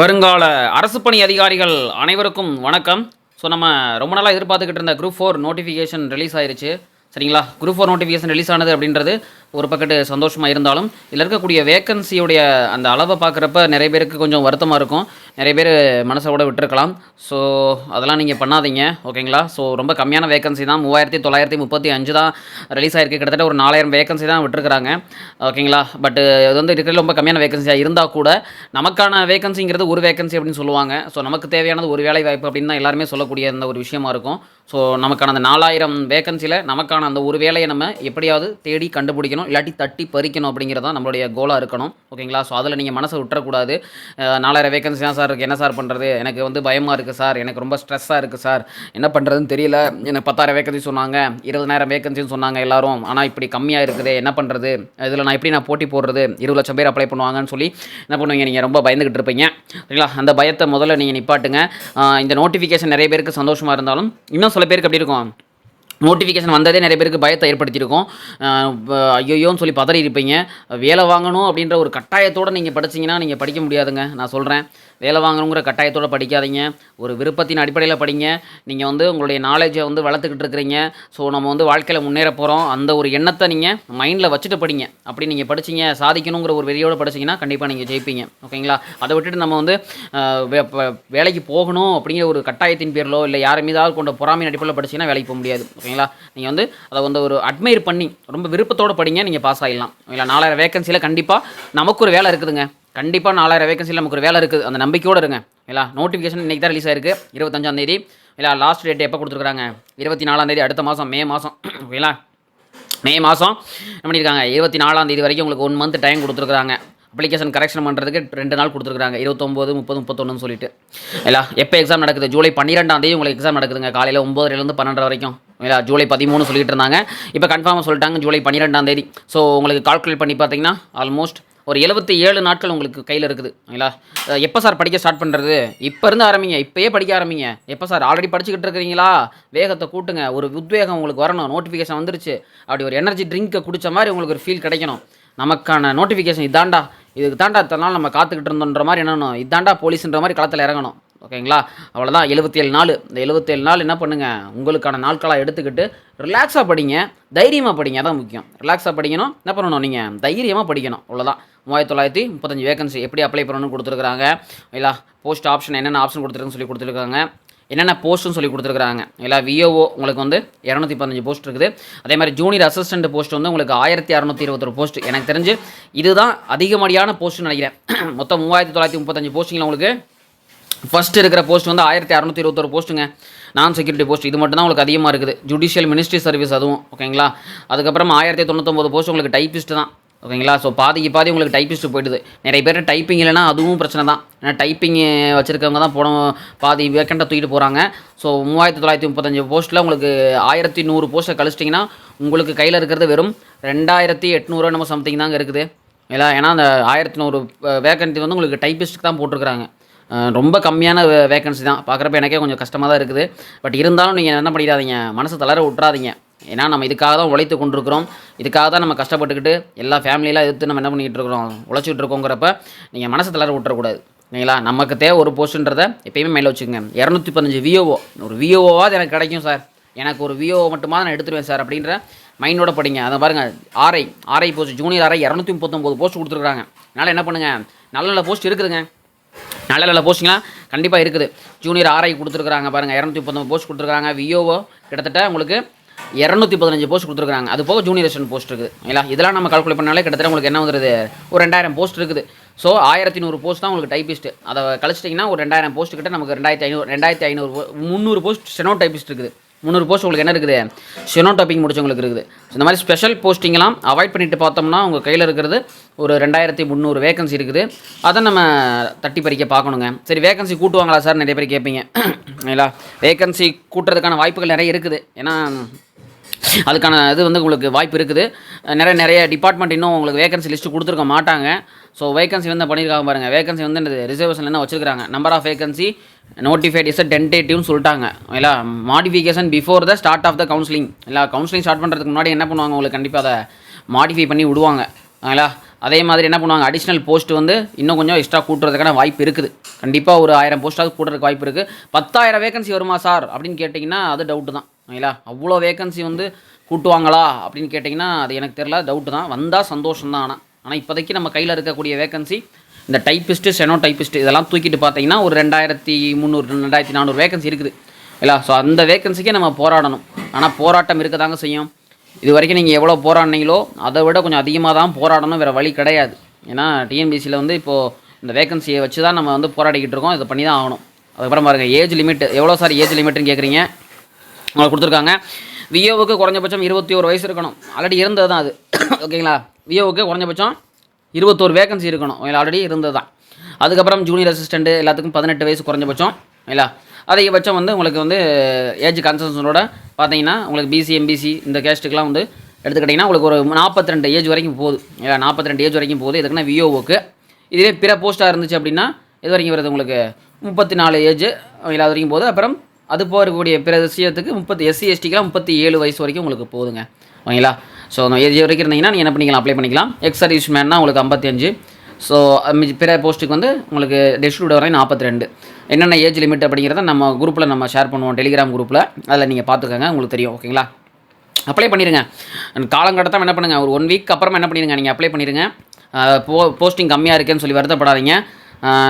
வருங்கால அரசு பணி அதிகாரிகள் அனைவருக்கும் வணக்கம். ஸோ நம்ம ரொம்ப நாளாக எதிர்பார்த்துக்கிட்டு இருந்த குரூப் ஃபோர் நோட்டிஃபிகேஷன் ரிலீஸ் ஆயிருச்சு. சரிங்களா? குரூப் ஃபோர் நோட்டிஃபிகேஷன் ரிலீஸ் ஆனது அப்படின்றது ஒரு பக்கத்து சந்தோஷமாக இருந்தாலும் இதில் இருக்கக்கூடிய வேக்கன்சியுடைய அந்த அளவை பார்க்குறப்ப நிறைய பேருக்கு கொஞ்சம் வருத்தமாக இருக்கும். நிறைய பேர் மனசோட விட்டுருக்கலாம். ஸோ அதெல்லாம் நீங்கள் பண்ணாதீங்க. ஓகேங்களா ஸோ ரொம்ப கம்மியான வேகன்சி தான். மூவாயிரத்தி தொள்ளாயிரத்தி முப்பத்தி அஞ்சு தான் ரிலீஸ் ஆகிருக்கு கிட்டத்தட்ட ஒரு நாலாயிரம் வேகன்சி தான் விட்டுருக்குறாங்க. ஓகேங்களா பட் இது வந்து இருக்கிற ரொம்ப கம்மியான வேகன்சியாக இருந்தால் கூட நமக்கான வேகன்சிங்கிறது ஒரு வேகன்சி அப்படின்னு சொல்லுவாங்க. ஸோ நமக்கு தேவையானது ஒரு வேலை வாய்ப்பு அப்படின்னு தான் எல்லாருமே சொல்லக்கூடிய அந்த ஒரு விஷயமா இருக்கும். ஸோ நமக்கான அந்த நாலாயிரம் வேகன்சியில் நமக்கான அந்த ஒரு வேலையை நம்ம எப்படியாவது தேடி கண்டுபிடிக்கணும். இல்லாட்டி தட்டி பறிக்கணும் அப்படிங்கிறது தான் நம்மளுடைய கோலாக இருக்கணும். ஓகேங்களா? ஸோ அதில் நீங்கள் மனசை விட்டுறக்கூடாது. நாலாயிரம் வேகன்சி தான் சார் இருக்குது என்ன சார் பண்ணுறது எனக்கு வந்து பயமாக இருக்குது சார் எனக்கு ரொம்ப ஸ்ட்ரெஸ்ஸாக இருக்குது சார் என்ன பண்ணுறதுன்னு தெரியல. எனக்கு பத்தாயிரம் வேகன்சி சொன்னாங்க. இருபதாயிரம் வேகன்சின்னு சொன்னாங்க எல்லாரும். ஆனால் இப்படி கம்மியாக இருக்குது. என்ன பண்ணுறது இதில் நான் எப்படி நான் போட்டி போடுறது? இருபது லட்சம் பேர் அப்ளை பண்ணுவாங்கன்னு சொல்லி என்ன பண்ணுவீங்க? நீங்கள் ரொம்ப பயந்துக்கிட்டு இருப்பீங்க. சரிங்களா அந்த பயத்தை முதல்ல நீங்கள் நிப்பாட்டுங்க. இந்த நோட்டிஃபிகேஷன் நிறைய பேருக்கு சந்தோஷமாக இருந்தாலும் இன்னும் சில பேருக்கு எப்படி இருக்கும்? நோட்டிஃபிகேஷன் வந்ததே நிறைய பேருக்கு பயத்தை ஏற்படுத்தியிருக்கும். ஐயோயோன்னு சொல்லி பதறி இருப்பீங்க வேலை வாங்கணும் அப்படின்ற ஒரு கட்டாயத்தோடு நீங்கள் படிச்சீங்கன்னா நீங்கள் படிக்க முடியாதுங்க. நான் சொல்கிறேன் வேலை வாங்கணுங்கிற கட்டாயத்தோடு படிக்காதீங்க. ஒரு விருப்பத்தின் அடிப்படையில் படிங்க. நீங்கள் வந்து உங்களுடைய நாலேஜை வந்து வளர்த்துக்கிட்டு இருக்கிறீங்க. ஸோ நம்ம வந்து வாழ்க்கையில் முன்னேற போகிறோம் அந்த ஒரு எண்ணத்தை நீங்கள் மைண்டில் வச்சுட்டு படிங்க. அப்படி நீங்கள் படிச்சீங்க சாதிக்கணுங்கிற ஒரு வெறியோடு படிச்சீங்கன்னா கண்டிப்பாக நீங்கள் ஜெயிப்பீங்க. ஓகேங்களா? அதை விட்டுட்டு நம்ம வந்து வே- வேலைக்கு போகணும் அப்படிங்கிற ஒரு கட்டாயத்தின் பேரிலோ இல்லை யார் மீதாவது கொண்ட பொறாமையின் அடிப்படையில் படிச்சீங்கன்னா வேலைக்கு போக முடியாது. ஓகேங்களா நீங்கள் வந்து அதை வந்து ஒரு அட்மையர் பண்ணி ரொம்ப விருப்பத்தோடு படிங்க நீங்கள் பாஸ் ஆகிடலாம் ஓகேங்களா நாலாயிரம் வேகன்சியில் கண்டிப்பாக நமக்கு ஒரு வேலை இருக்குதுங்க. கண்டிப்பாக நாலாயிரம் வேகன்சியில் நமக்கு ஒரு வேலை இருக்குது. அந்த நம்பிக்கையோடு இருங்க. இல்லை நோட்டிஃபிகேஷன் இன்றைக்கி தான் ரிலீஸ் ஆயிருக்கு. இருபத்தஞ்சாம் தேதி. இல்லை லாஸ்ட் டேட் எப்போ கொடுத்துருக்காங்க இருபத்தி நாலாம் தேதி அடுத்த மாதம் மே மாதம் ஓகேங்களா மே மாதம் என்ன பண்ணியிருக்காங்க? இருபத்தி நாலாம் தேதி வரைக்கும் உங்களுக்கு ஒன் மந்த் டைம் கொடுத்துருக்குறாங்க. அப்ளிகேஷன் கரெக்ஷன் பண்ணுறதுக்கு ரெண்டு நாள் கொடுத்துருக்காங்க இருபத்தொம்போது முப்பது முப்பத்தொன்றுன்னு சொல்லிட்டு. இல்லை எப்போ எக்ஸாம் நடக்குது? ஜூலை பன்னிரெண்டாம் தேதி உங்களுக்கு எக்ஸாம் நடக்குதுங்க. காலையில் ஒம்பதுலேருந்து பன்னெண்டு வரைக்கும். இல்லை ஜூலை பதிமூணு சொல்லிட்டு இருந்தாங்க. இப்போ கன்ஃபார்மாக சொல்லிட்டாங்க ஜூலை பன்னிரெண்டாம் தேதி. ஸோ உங்களுக்கு கால்குலேட் பண்ணி பார்த்தீங்கன்னா ஆல்மோஸ்ட் ஒரு எழுபத்தி ஏழு நாட்கள் உங்களுக்கு கையில் இருக்குது. ஓகேங்களா எப்போ சார் படிக்க ஸ்டார்ட் பண்ணுறது இப்போ இருந்து ஆரம்பிங்க இப்போயே படிக்க ஆரம்பிங்க. எப்போ சார் ஆல்ரெடி படிச்சுக்கிட்டு இருக்கிறீங்களா? வேகத்தை கூட்டுங்க. ஒரு உத்வேகம் உங்களுக்கு வரணும். நோட்டிஃபிகேஷன் வந்துருச்சு. அப்படி ஒரு எனர்ஜி ட்ரிங்க்கை குடித்த மாதிரி உங்களுக்கு ஒரு ஃபீல் கிடைக்கணும். நமக்கான நோட்டிஃபிகேஷன் இதாண்டா. இதுக்கு தாண்டா இத்தனை நாள் நம்ம காத்துக்கிட்டு இருந்தோன்ற மாதிரி என்னணும் இதாண்டா போலீஸ்ன்ற மாதிரி களத்தில் இறங்கணும். ஓகேங்களா? அவ்வளோதான் எழுபத்தேழு நாள். இந்த எழுபத்தேழு நாள் என்ன பண்ணுங்கள் உங்களுக்கான நாட்களாக எடுத்துக்கிட்டு ரிலாக்ஸாக படிங்க. தைரியமாக படிங்க. அதான் முக்கியம். ரிலாக்ஸாக படிக்கணும். என்ன பண்ணணும் நீங்கள் தைரியமாக படிக்கணும். அவ்வளோதான் மூவாயிரத்தி தொள்ளாயிரத்தி முப்பத்தஞ்சு வேகன்சி எப்படி அப்ளை பண்ணணும்னு கொடுத்துருக்காங்க இல்லை போஸ்ட் ஆப்ஷன் என்னென்ன ஆப்ஷன் கொடுத்துருக்குன்னு சொல்லி கொடுத்துருக்காங்க. என்னென்ன போஸ்ட்னு சொல்லி கொடுத்துருக்காங்க இல்லை விஓஓ உங்களுக்கு வந்து இரநூத்தி பதினஞ்சு போஸ்ட் இருக்குது. அதே மாதிரி ஜூனியர் அசிஸ்டன்ட் போஸ்ட் வந்து உங்களுக்கு ஆயிரத்தி அறநூற்றி இருபத்தொரு போஸ்ட் எனக்கு தெரிஞ்சு இதுதான் அதிகமடியான போஸ்ட்னு நினைக்கிறேன். மொத்தம் மூவாயிரத்தி தொள்ளாயிரத்தி முப்பத்தஞ்சு போஸ்டிங்கில் உங்களுக்கு ஃபஸ்ட்டு இருக்கிற போஸ்ட் வந்து ஆயிரத்தி அறநூற்றி இருபத்தொரு போஸ்ட்டுங்க நான் செக்யூரிட்டி போஸ்ட் இது மட்டும் தான் உங்களுக்கு அதிகமாக இருக்குது. ஜுடிஷியல் மினிஸ்ட்ரி சர்வீஸ் அதுவும் ஓகேங்களா அதுக்கப்புறம் ஆயிரத்தி தொண்ணூத்தொம்பது போஸ்ட் உங்களுக்கு டைப்பிஸ்ட் தான் ஓகேங்களா ஸோ பாதிக்கு பாதி உங்களுக்கு டைப்பிஸ்ட் போயிடுது. நிறைய பேர் டைப்பிங் இல்லைனா அதுவும் பிரச்சனை தான். ஏன்னா டைப்பிங் வச்சுருக்கவங்க தான் போன பாதி வேக்கண்டாக தூக்கிட்டு போகிறாங்க ஸோ மூவாயிரத்தி தொள்ளாயிரத்தி முப்பத்தஞ்சு போஸ்ட்டில் உங்களுக்கு ஆயிரத்தி நூறு போஸ்ட்டை கழிச்சிட்டிங்கன்னா உங்களுக்கு கையில் இருக்கிறது வெறும் ரெண்டாயிரத்தி எட்நூறு நம்ம சம்திங் தாங்க இருக்குது. இல்லை ஏன்னா அந்த ஆயிரத்தி நூறு வேக்கன்சி வந்து உங்களுக்கு டைப்பிஸ்ட்டுக்கு தான் போட்டிருக்கிறாங்க. ரொம்ப கம்மியான வேகன்சி தான். பார்க்குறப்ப எனக்கே கொஞ்சம் கஷ்டமாக தான் இருக்குது. பட் இருந்தாலும் நீங்கள் என்ன பண்ணிடாதீங்க. மனசு தளர விட்றாதீங்க ஏன்னா நம்ம இதுக்காக தான் உழைத்து கொண்டிருக்கிறோம். இதுக்காக தான் நம்ம கஷ்டப்பட்டுக்கிட்டு எல்லா ஃபேமிலியெலாம் எடுத்து நம்ம என்ன பண்ணிக்கிட்டு இருக்கிறோம்? உழைச்சிட்டு இருக்கோங்கிறப்ப நீங்கள் மனசு தளர விட்டுறக்கூடாது. சரிங்களா? நமக்கு தேவை ஒரு போஸ்ட்டுன்றதை எப்பயுமே மேலே வச்சுக்கோங்க. இரநூத்தி பதினஞ்சு விஓஓ ஒரு விஓஓவாக எனக்கு கிடைக்கும் சார் எனக்கு ஒரு விஓ மட்டுமா நான் எடுத்துருவேன் சார் அப்படின்ற மைண்டோட படிங்க. அதை பாருங்கள் RI RI post junior RI இரநூத்தி முப்பத்தொம்போது போஸ்ட் கொடுத்துருக்காங்க அதனால் என்ன பண்ணுங்கள் நல்ல நல்ல போஸ்ட் இருக்குதுங்க. நல்ல நல்ல போஸ்டிங்லாம் கண்டிப்பாக இருக்குது. ஜூனியர் ஆர்ஐ கொடுத்துருக்காங்க பாருங்கள் இரநூத்தி முப்பத்தொம்பது போஸ்ட் கொடுத்துருக்காங்க விஓஓ கிட்டத்தட்ட உங்களுக்கு இரநூத்தி பதினஞ்சு போஸ்ட் கொடுத்துருக்காங்க அது போக ஜூனியர் அசிஸ்டன்ட் போஸ்ட் இருக்குது. இல்லை இதெல்லாம் நம்ம கால்குலேட் பண்ணாலே கிட்டத்தட்ட உங்களுக்கு என்ன வந்துருது? ஒரு ரெண்டாயிரம் போஸ்ட் இருக்குது. ஸோ ஆயிரத்தி நூறு போஸ்ட் தான் உங்களுக்கு டைபிஸ்ட் அதை கழிச்சிட்டிங்கன்னா ஒரு ரெண்டாயிரம் போஸ்ட் கிட்ட நமக்கு ரெண்டாயிரத்தி ஐநூறு ரெண்டாயிரத்தி ஐநூறு முந்நூறு போஸ்ட் ஸ்டெனோ டைப்பிஸ்ட் இருக்குது. முந்நூறு போஸ்ட் உங்களுக்கு என்ன இருக்குது? ஷெனோ டாப்பிங் முடிச்சவங்களுக்கு இருக்குது. இந்த மாதிரி ஸ்பெஷல் போஸ்டிங்கெல்லாம் அவாய்ட் பண்ணிட்டு பார்த்தோம்னா உங்கள் கையில் இருக்கிறது ஒரு ரெண்டாயிரத்தி முந்நூறு வேகன்சி இருக்குது. அதை நம்ம தட்டி பறிக்க பார்க்கணுங்க. சரி வேகன்சி கூட்டுவாங்களா சார் நிறைய பேர் கேட்பீங்க. இல்லைங்களா வேகன்சி கூட்டுறதுக்கான வாய்ப்புகள் நிறைய இருக்குது. ஏன்னா அதுக்கான இது வந்து உங்களுக்கு வாய்ப்பு இருக்குது. நிறைய நிறைய டிபார்ட்மெண்ட் இன்னும் உங்களுக்கு வேகன்சி லிஸ்ட்டு கொடுத்துருக்க மாட்டாங்க. ஸோ வேகன்சி வந்து பண்ணியிருக்காங்க பாருங்கள் வேகன்சி வந்து இந்த ரிசர்வேஷன் என்ன வச்சிருக்காங்க? Number of vacancy notified is டென்டேட்டிவ்னு சொல்லிட்டாங்க. இல்லை modification before the start of the counselling இல்லை கவுன்சிலிங் ஸ்டார்ட் பண்ணுறதுக்கு முன்னாடி என்ன பண்ணுவாங்க? உங்களுக்கு கண்டிப்பாக அதை மாடிஃபை பண்ணி விடுவாங்க. இல்லை அதே மாதிரி என்ன பண்ணுவாங்க? அடிஷ்னல் போஸ்ட் வந்து இன்னும் கொஞ்சம் எக்ஸ்ட்ரா கூட்டுறதுக்கான வாய்ப்பு இருக்குது. கண்டிப்பாக ஒரு ஆயிரம் போஸ்ட்டாக கூட்டுறதுக்கு வாய்ப்பு இருக்குது பத்தாயிரம் வேகன்சி வருமா சார் அப்படின்னு கேட்டிங்கன்னா அது டவுட்டு தான். சரிங்களா அவ்வளோ வேகன்சி வந்து கூட்டுவாங்களா? அப்படின்னு கேட்டிங்கன்னா அது எனக்கு தெரியல டவுட்டு தான். வந்தால் சந்தோஷம் தான் ஆனால் ஆனால் இப்போதைக்கு நம்ம கையில் இருக்கக்கூடிய வேகன்சி இந்த டைப்பிஸ்ட்டு செனோ டைப்பிஸ்ட் இதெல்லாம் தூக்கிட்டு பார்த்தீங்கன்னா ஒரு ரெண்டாயிரத்தி முந்நூறு ரெண்டாயிரத்தி நானூறு வேகன்சி இருக்குது. இல்லை ஸோ அந்த வேகன்சிக்கே நம்ம போராடணும். ஆனால் போராட்டம் இருக்க தாங்க செய்யும். இது வரைக்கும் நீங்கள் எவ்வளோ போராடினீங்களோ அதை விட கொஞ்சம் அதிகமாக தான் போராடணும் வேறு வழி கிடையாது. ஏன்னா டிஎன்பிசியில் வந்து இப்போது இந்த வேகன்சியை வச்சு தான் நம்ம வந்து போராடிக்கிட்டு இருக்கோம். இதை பண்ணி தான் ஆகணும். அதுக்கப்புறம் பாருங்கள் ஏஜ் லிமிட் எவ்வளோ சார் ஏஜ் லிமிட்னு கேட்குறீங்க உங்களுக்கு கொடுத்துருக்காங்க. விஓவுக்கு குறைஞ்சபட்சம் இருபத்தி ஒரு வயசு இருக்கணும். ஆல்ரெடி இருந்தது தான் அது ஓகேங்களா விஓவுக்கு குறைஞ்சபட்சம் இருபத்தோரு வேகன்சி இருக்கணும். ஆல்ரெடி இருந்தது தான் அதுக்கப்புறம் ஜூனியர் அசிஸ்டண்ட்டு எல்லாத்துக்கும் பதினெட்டு வயசு குறைஞ்சபட்சம். இல்லை அதிகபட்சம் வந்து உங்களுக்கு வந்து ஏஜ் கன்சன்ஸனோட பார்த்தீங்கன்னா உங்களுக்கு பிசி எம்பிசி இந்த கேஸ்ட்டுக்கெலாம் வந்து எடுத்துக்கிட்டிங்கன்னா உங்களுக்கு ஒரு நாற்பத்தி ரெண்டு ஏஜ் வரைக்கும் போகுது. இல்லை நாற்பத்தி ரெண்டு ஏஜ் வரைக்கும் போகுது. எதுக்குன்னா விஓவுக்கு இதுவே பிற போஸ்ட்டாக இருந்துச்சு அப்படின்னா இது வரைக்கும் வருது உங்களுக்கு முப்பத்தி நாலு ஏஜ் இல்லை அது வரைக்கும் போகுது. அப்புறம் அது போகக்கூடிய பிற விஷயத்துக்கு முப்பத்தி எஸ்சி எஸ்டிக்கெலாம் முப்பத்தி ஏழு வயசு வரைக்கும் உங்களுக்கு போகுதுங்க. ஓகேங்களா? ஸோ அந்த ஏஜ் வரைக்கும் இருந்தீங்கன்னா நீங்கள் என்ன பண்ணிக்கலாம்? அப்ளை பண்ணிக்கலாம். எக்ஸ் சர்வீஸ் மேன்னா உங்களுக்கு ஐம்பத்தஞ்சு ஸோ பிற போஸ்ட்டுக்கு வந்து உங்களுக்கு டெஸ்டியூட் வரையும் நாற்பத்தி ரெண்டு. என்னென்ன ஏஜ் லிமிட் அப்படிங்கிறத நம்ம குரூப்பில் நம்ம ஷேர் பண்ணுவோம். டெலிகிராம் குரூப்பில் அதில் நீங்கள் பார்த்துக்கோங்க. உங்களுக்கு தெரியும். ஓகேங்களா அப்ளை பண்ணிடுங்க காலங்கட்டத்தான் என்ன பண்ணுங்கள் ஒரு ஒன் வீக் அப்புறமா என்ன பண்ணிடுங்க நீங்கள் அப்ளை பண்ணிடுங்க போ போஸ்டிங் கம்மியாக இருக்குன்னு சொல்லி வருத்தப்படாதீங்க.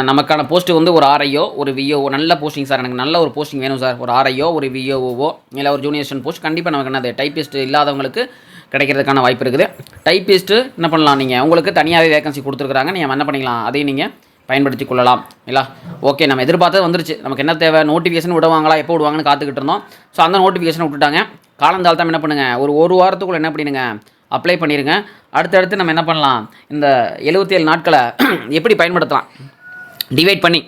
நமக்கான போஸ்ட்டு வந்து ஒரு ஆர்ஐயோ ஒரு விஓ நல்ல போஸ்டிங் சார். எனக்கு நல்ல ஒரு போஸ்டிங் வேணும் சார். ஒரு ஆர்ஐயோ ஒரு விஓஓவோ இல்லை ஒரு ஜூனியர்ஷன் போஸ்ட் கண்டிப்பாக நமக்கு என்னது? டைப்பிஸ்ட் இல்லாதவங்களுக்கு கிடைக்கிறதுக்கான வாய்ப்பு இருக்குது. டைப்பிஸ்ட்டு என்ன பண்ணலாம் நீங்கள் உங்களுக்கு தனியாகவே வேகன்சி கொடுத்துருக்குறாங்க. நீங்கள் என்ன பண்ணிக்கலாம்? அதையும் நீங்கள் பயன்படுத்தி கொள்ளலாம். இல்லை? ஓகே நம்ம எதிர்பார்த்தது வந்துருச்சு. நமக்கு என்ன தேவை? நோட்டிஃபிகேஷன் விடுவாங்களா? எப்போ விடுவாங்கன்னு காத்துக்கிட்டு இருந்தோம். ஸோ அந்த நோட்டிஃபிகேஷன் விட்டுட்டாங்க. காலந்தாழ்த்தாம என்ன பண்ணுங்கள் ஒரு ஒரு வாரத்துக்குள்ளே என்ன பண்ணிடுங்க? அப்ளை பண்ணிடுங்க. அடுத்தடுத்து நம்ம என்ன பண்ணலாம்? இந்த எழுபத்தி ஏழு நாட்களை எப்படி பயன்படுத்தலாம்? டிவைட் பண்ணி.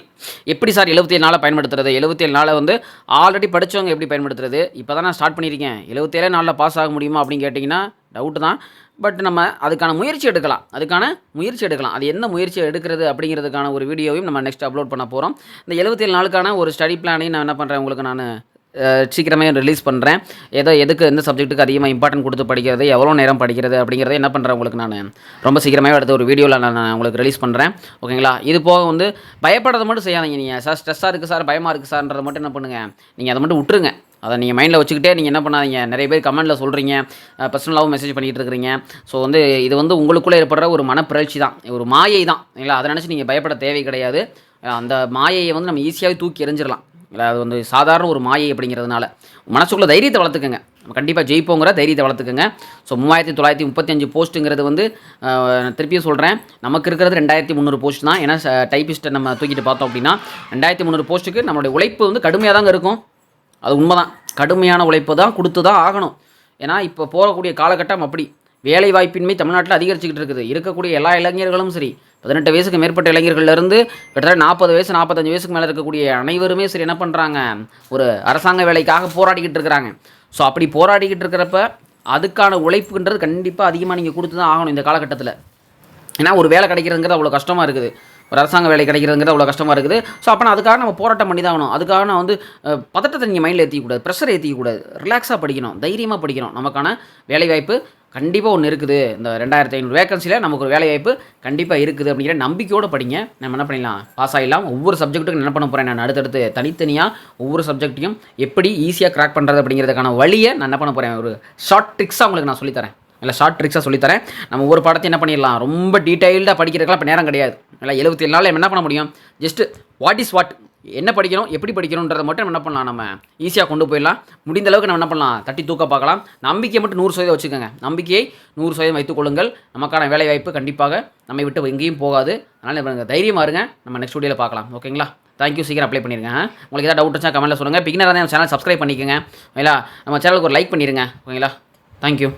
எப்படி சார் எழுபத்தி ஏழு நாளை பயன்படுத்துறது? எழுபத்தி ஏழு நாளை வந்து ஆல்ரெடி படித்தவங்க எப்படி பயன்படுத்துறது? இப்போ தான் நான் ஸ்டார்ட் பண்ணியிருக்கேன். எழுபத்தேழு நாளில் பாஸ் ஆக முடியுமா அப்படின்னு கேட்டிங்கன்னா டவுட்டு தான். பட் நம்ம அதுக்கான முயற்சி எடுக்கலாம். அதுக்கான முயற்சி எடுக்கலாம். அது என்ன முயற்சி எடுக்கிறது அப்படிங்கிறதுக்கான ஒரு வீடியோவையும் நம்ம நெக்ஸ்ட் அப்லோட் பண்ண போகிறோம் இந்த எழுபத்தேழு நாளுக்கான ஒரு ஸ்டடி பிளானையும் நான் என்ன பண்ணுறேன் உங்களுக்கு நான் சீக்கிரமே ரிலீஸ் பண்ணுறேன் ஏதோ எதுக்கு எந்த சப்ஜெக்ட்டுக்கு அதிகமாக இம்பார்ட்டன்ட் கொடுத்து படிக்கிறது எவ்வளோ நேரம் படிக்கிறது அப்படிங்கிறத என்ன பண்ணுறேன் உங்களுக்கு நான்? ரொம்ப சீக்கிரமே எடுத்து ஒரு வீடியோவில் நான் நான் உங்களுக்கு ரிலீஸ் பண்ணுறேன் ஓகேங்களா? இது போக வந்து பயப்படுறது மட்டும் செய்யாதீங்க நீங்கள் சார் ஸ்ட்ரெஸ்ஸாக இருக்குது சார் பயமாக இருக்குது சார்ன்றதை மட்டும் என்ன பண்ணுங்கள் நீங்கள் அதை மட்டும் விட்டுருங்க. அதை நீங்கள் மைண்டில் வச்சுக்கிட்டே நீங்கள் என்ன பண்ணாதீங்க? நிறைய பேர் கமெண்ட்டில் சொல்கிறீங்க பர்சனலாகவும் மெசேஜ் பண்ணிகிட்டு இருக்கிறீங்க. ஸோ வந்து இது வந்து உங்களுக்குள்ளே ஏற்படுற ஒரு மனப்பிறழ்ச்சி தான். ஒரு மாயை தான் இல்லைங்களா? அதை நினச்சி நீங்கள் பயப்பட தேவை கிடையாது. அந்த மாயையை வந்து நம்ம ஈஸியாகவே தூக்கி எறிஞ்சிடலாம் இல்லை அது வந்து சாதாரண ஒரு மாயை அப்படிங்கிறதுனால. மனசுக்குள்ள தைரியத்தை வளர்த்துக்கங்க. நம்ம கண்டிப்பாக ஜெயிப்போங்கிற தைரியத்தை வளர்த்துக்கங்க. ஸோ மூவாயிரத்தி தொள்ளாயிரத்தி முப்பத்தஞ்சு போஸ்ட்டுங்கிறது வந்து அஹ், திருப்பியும் சொல்கிறேன் நமக்கு இருக்கிறது ரெண்டாயிரத்தி முந்நூறு போஸ்ட் தான். ஏன்னா டைப்பிஸ்ட்டை நம்ம தூக்கிட்டு பார்த்தோம் அப்படின்னா ரெண்டாயிரத்தி முந்நூறு போஸ்ட்டுக்கு நம்மளுடைய உழைப்பு வந்து கடுமையாக தாங்க இருக்கும். அது உண்மைதான். கடுமையான உழைப்பு தான் கொடுத்து தான் ஆகணும். ஏன்னா இப்போ போகக்கூடிய காலகட்டம் அப்படி. வேலை வாய்ப்பின்மை தமிழ்நாட்டில் அதிகரிச்சுக்கிட்டு இருக்குது. இருக்கக்கூடிய எல்லா இளைஞர்களும் சரி பதினெட்டு வயசுக்கு மேற்பட்ட இளைஞர்கள்லேருந்து கிட்டத்தட்ட நாற்பது வயசு நாற்பத்தஞ்சு வயசுக்கு மேலே இருக்கக்கூடிய அனைவருமே சரி என்ன பண்ணுறாங்க ஒரு அரசாங்க வேலைக்காக போராடிக்கிட்டு இருக்கிறாங்க. ஸோ அப்படி போராடிக்கிட்டு இருக்கிறப்ப அதுக்கான உழைப்புன்றது கண்டிப்பாக அதிகமாக நீங்கள் கொடுத்து தான் ஆகணும் இந்த காலகட்டத்தில். ஏன்னா ஒரு வேலை கிடைக்கிறதுங்கிறது அவ்வளோ கஷ்டமாக இருக்குது. ஒரு அரசாங்க வேலை கிடைக்கிறதுங்கிறது அவ்வளோ கஷ்டமாக இருக்குது. ஸோ அப்போ அதுக்காக நம்ம போராட்டம் பண்ணி தான் ஆகணும். அதுக்காக நான் வந்து பதட்டத்தை நீங்கள் மைண்டில் ஏற்றிக்கூடாது ப்ரெஷர் ஏற்றிக்கூடாது ரிலாக்ஸாக படிக்கணும். தைரியமாக படிக்கணும். நமக்கான வேலைவாய்ப்பு கண்டிப்பாக ஒன்று இருக்குது. இந்த ரெண்டாயிரத்தி ஐநூறு வேகன்சியில் நமக்கு ஒரு வேலைவாய்ப்பு கண்டிப்பாக இருக்குது அப்படிங்கிற நம்பிக்கையோடு படிங்க. நம்ம என்ன பண்ணிடலாம்? பாஸ் ஆகிடலாம் ஒவ்வொரு சப்ஜெக்ட்டுக்கும் என்ன பண்ண போகிறேன் நான்? அடுத்தடுத்து தனித்தனியாக ஒவ்வொரு சப்ஜெக்ட்டையும் எப்படி ஈஸியாக கிராக் பண்ணுறது அப்படிங்கிறதுக்கான வழியை நான் என்ன பண்ண போகிறேன் ஒரு ஷார்ட் ட்ரிக்ஸாக உங்களுக்கு நான் சொல்லித்தரேன். இல்லை ஷார்ட் ட்ரிக்ஸாக சொல்லித்தரேன். நம்ம ஒரு படத்தை என்ன பண்ணிடலாம்? ரொம்ப டீட்டெயில்டாக படிக்கிறதுக்கெல்லாம் இப்போ நேரம் கிடையாது. இல்லை எழுபத்தி ஏழு நாளில் என்ன பண்ண முடியும்? ஜஸ்ட்டு வாட் இஸ் வாட் என்ன படிக்கணும் எப்படி படிக்கிறோன்றதை மட்டும் என்ன பண்ணலாம் நம்ம? ஈஸியாக கொண்டு போயிடலாம். முடிந்த அளவுக்கு நம்ம என்ன பண்ணலாம்? தட்டி தூக்க பார்க்கலாம். நம்பிக்கையை மட்டும் நூறு சதவீதம் வச்சுக்கோங்க. நம்பிக்கையை நூறு சதவீதம் வைத்துக் கொள்ளுங்கள். நமக்கான வேலைவாய்ப்பு கண்டிப்பாக நம்மை விட்டு எங்கேயும் போகாது. அதனால் தைரியமாக இருங்க. நம்ம நெக்ஸ்ட் வீடியோவில் பார்க்கலாம். ஓகேங்களா தேங்க்யூ சீக்கிரம் அப்ளை பண்ணிருங்க. உங்களுக்கு ஏதாவது டவுட் இருந்தால் கமெண்ட்டில் சொல்லுங்கள் பிகினராக தான் சேனல் சப்ஸ்கிரைப் பண்ணிக்கோங்க. ஓகேங்களா நம்ம சேனலுக்கு ஒரு லைக் பண்ணிடுங்க ஓகேங்களா தேங்க்யூ